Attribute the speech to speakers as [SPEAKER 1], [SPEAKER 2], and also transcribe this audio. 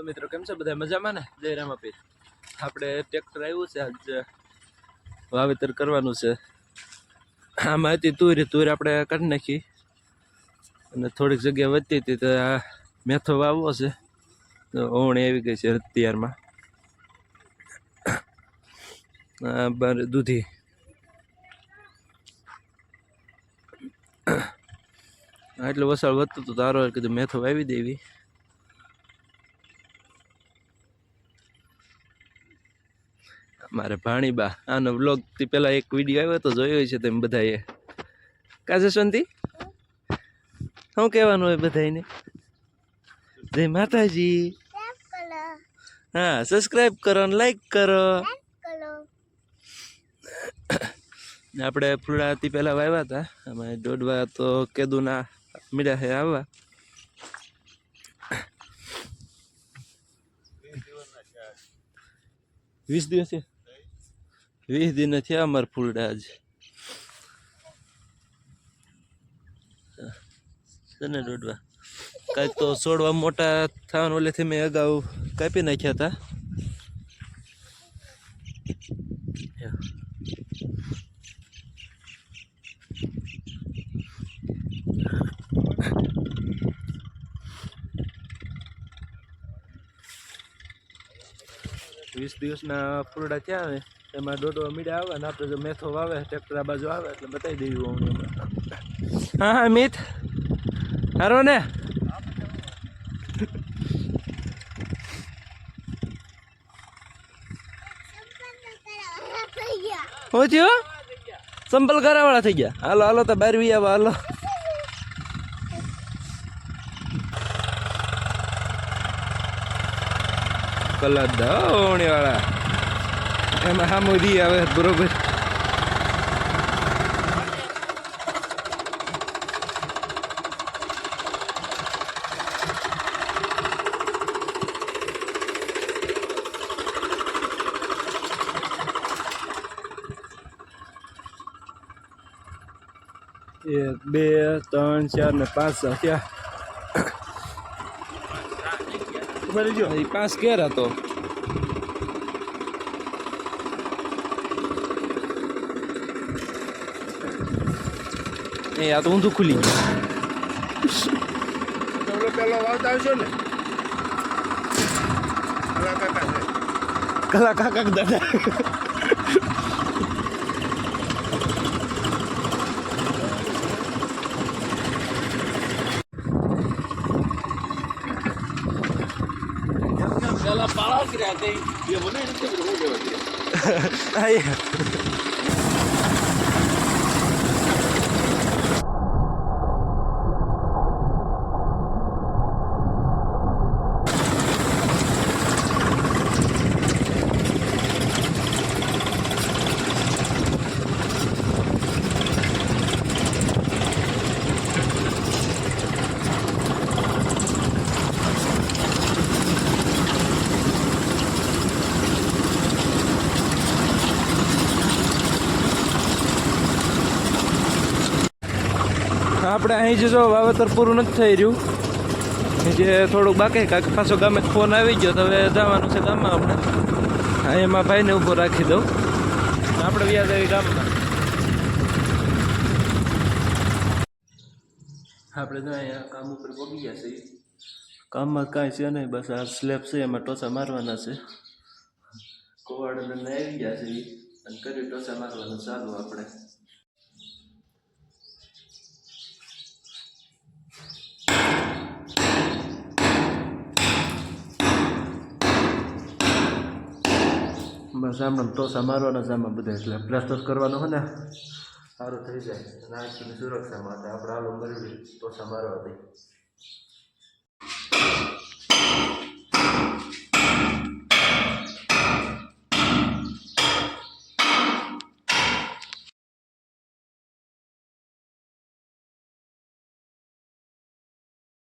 [SPEAKER 1] તો મિત્રો, કેમ છે? બધા મજામાં ને? જય રામાપીર. આપણે ટ્રેક્ટર આવ્યું છે આજ વાવેતર કરવાનું છે. આમાં હતી તુર તુર આપણે કાઢી નાખી. અને થોડીક જગ્યા વધતી હતી તો આ મેથો વાવવો છે. તો ઓવણી આવી ગઈ છે અત્યારમાં. દૂધી. આટલું વસાળ વધતું હતું તારો કીધું મેથો વાવી દેવી. મારે ભાણીબા, આનો વ્લોગથી પેલા એક વીડિયો આવ્યો તો જોયો છે તેમ બધાએ. કાજે શાંતિ? શું કહેવાનું હોય બધાને જય માતાજી. હા સબસ્ક્રાઇબ કરો અને લાઈક કરો. ને આપણે ફૂલડાથી પહેલાં વાવ્યા હતા. અમે દોડવા તો કેદુના મીડા હે આવવા. વીસ દિવસ છે. વીસ દિન થયા અમારે ફૂલડા આજ. છે ને દોડવા. કાંઈક તો છોડવા મોટા થવાનું ઓલેથી મેં અગાઉ કાપી નાખ્યા હતા. વીસ દિવસના ફૂલડા ક્યાં આવે એમાં દોઢો મીડા આવે ને આપણે જો મેથો વાવે, ટ્રેક્ટર આ બાજુ આવે એટલે બતાવી દેવું અમને હા હા, મિત. હારો ને. હું થયું? સંપલ કરાવાળા થઈ ગયા. હાલો હાલો, તો બહાર વી આવો, હાલો. કલર દોણી વાળા એમાં હા મોદી આવે બરોબર એક બે ત્રણ ચાર ને પાંચ થયા પાંચ ઘેર હતો એ આ તો ઊંધું ખુલી ગયું
[SPEAKER 2] ઓલો પેલો વાવતા આવશો ને ઓલા કાકા છે
[SPEAKER 1] કલા કાકા દાદા
[SPEAKER 2] પેલા પાળા કર્યા તે એ મને નથી ખબર હું લેવા ગયા
[SPEAKER 1] આપણે અહીં જે જો વાવેતર પૂરું નથી થઈ રહ્યું જે થોડુંક બાકી કાંક પાછો ગામે ફોન આવી ગયો, તો હવે જવાનું છે ગામમાં આપણે. એમાં ભાઈને ઊભો રાખી દઉં. આપણે વ્યાજ આવી ગામમાં. આપણે તો અહીંયા કામ ઉપર પગી ગયા છીએ. કામમાં કાંઈ છે નહીં, બસ આ સ્લેબ છે, એમાં ટોચા મારવાના છે. કોવાડ આવી ગયા છે. અને કરી ટોચા મારવાનું ચાલુ આપણે. આમ ટોસા મારવાના આમાં બધા. એટલે પ્લાસ્ટર કરવાનો હોય ને. સારું થઈ જાય. અને સુરક્ષા માટે આપણે આલો મરવી ટોસા મારવા દઈ